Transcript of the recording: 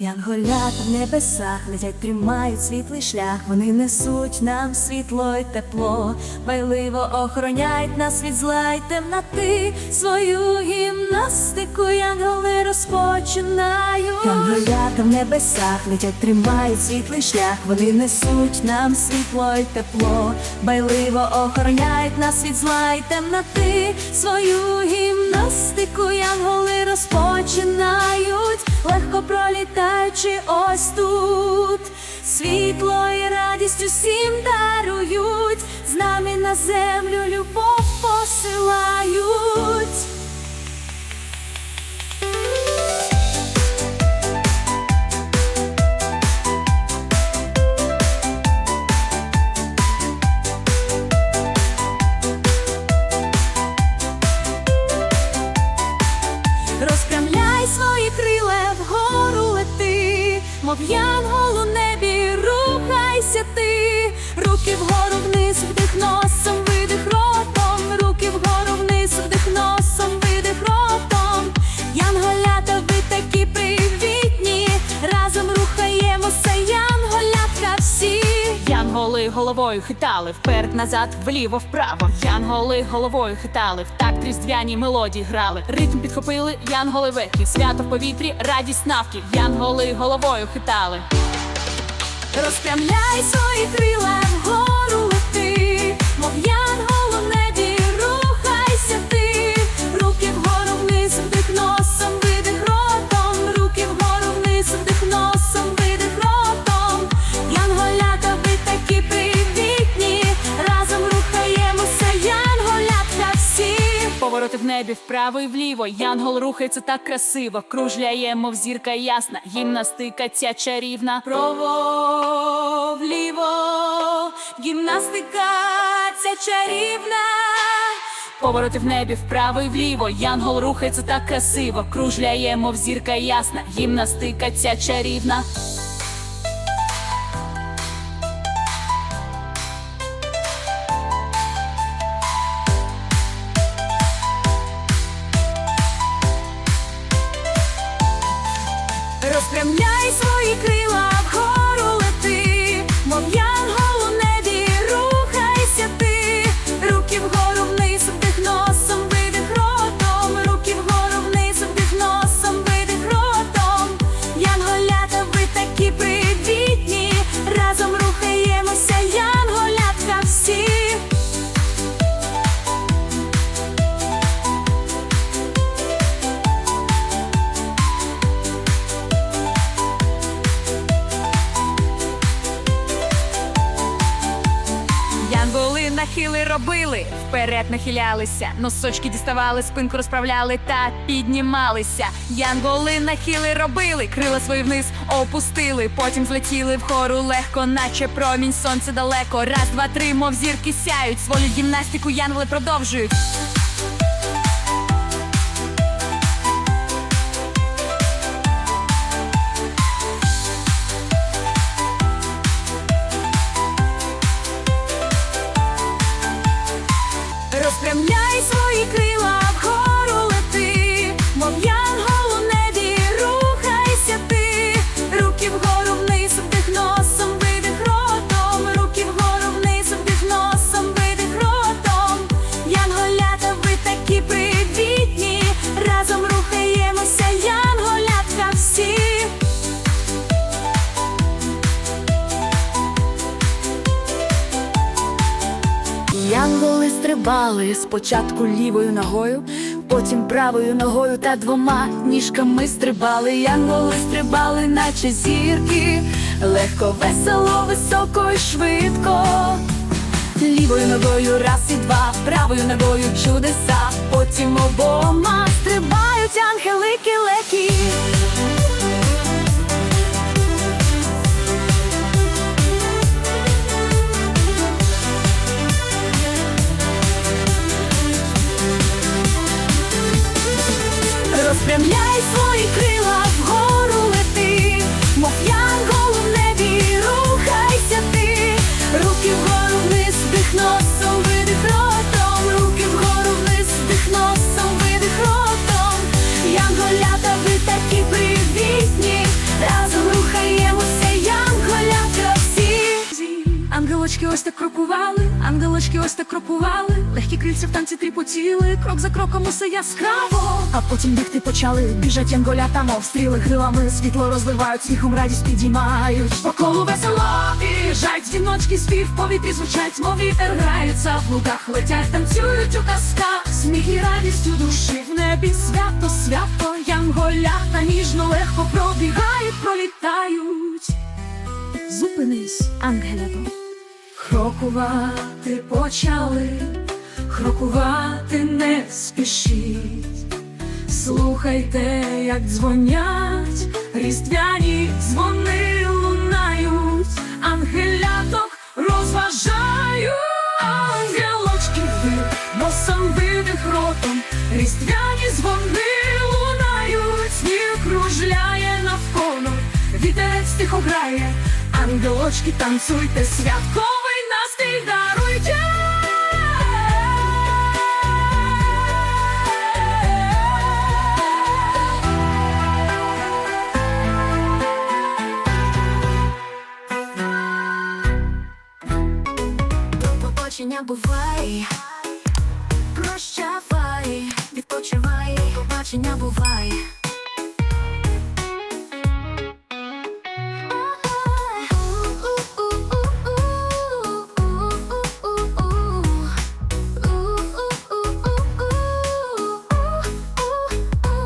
Янголята в небесах летять, тримають світлий шлях. Вони несуть нам світло й тепло, байливо охороняють нас від зла й темноти. Свою гімнастику янголи розпочинають. Янголята в небесах летять, тримають світлий шлях. Вони несуть нам світло й тепло, байливо охороняють нас від зла й темноти. Свою гімнастику янголи розпочинають, легко пролітаючи ось тут. Світло і радість усім дарують, з нами на землю любов посилають. Рухайся ти, руки вгору вниз, вдих носом, видих ротом, руки вгору вниз, вдих носом, видих ротом. Янголята, ви такі привітні, разом рухаємося, янголятка всі. Янголи головою хитали вперед, назад, вліво, вправо. Янголи головою хитали, в такт різдвяній мелодії грали. Ритм підхопили, янголи веки, свято в повітрі, радість навки. Янголи головою хитали. Розпрямляй свої крила вгору лети, мов янгол Повороти в небі вправо і вліво. Янгол рухається так красиво. Кружляє, мов зірка ясна. Гімнастика ця чарівна. Право, вліво, гімнастика ця чарівна. Повороти в небі вправо і вліво. Янгол рухається так красиво. Кружляє, мов зірка ясна. Гімнастика ця чарівна. Нахили робили, вперед нахилялися, носочки діставали, спинку розправляли та піднімалися. Янголи нахили робили, крила свої вниз опустили, потім злетіли вгору легко, наче промінь сонця далеко. Раз, два, три, мов зірки сяють. Свою гімнастику янголи продовжують. Янголи стрибали спочатку лівою ногою, потім правою ногою та двома ніжками стрибали. Янголи стрибали, наче зірки, легко, весело, високо і швидко. Лівою ногою раз і два, правою ногою чудеса, потім обома стрибають ангели кілекі. такі привітні, разом рухаємося, янголя всі Ангелочки ось так крокували, ангелочки ось так крокували, легкі крильця в танці тріпотіли, крок за кроком усе яскраво. А потім бігти почали, біжать янголята, мов стріли крилами, світло розливають, сміхом радість підіймають. По колу весело біжать, діночки спів повітрі звучать, мові граються, в лугах летять, танцюють у казках і радість у душі в небі свято, свято, янголята ніжно легко пробігають, пролітають. Зупинись, ангелято. Крокувати почали, крокувати не спішіть. Слухайте, як дзвонять, різдвяні дзвони лунають, ангеляток розважають, ви носом видих ротом, різдвяні дзвони лунають, сніг кружляє навколо, вітерець тихо грає, ангелочки танцюйте, святковий настрій даруйте. Бувай, відпочивай, побачення бувай.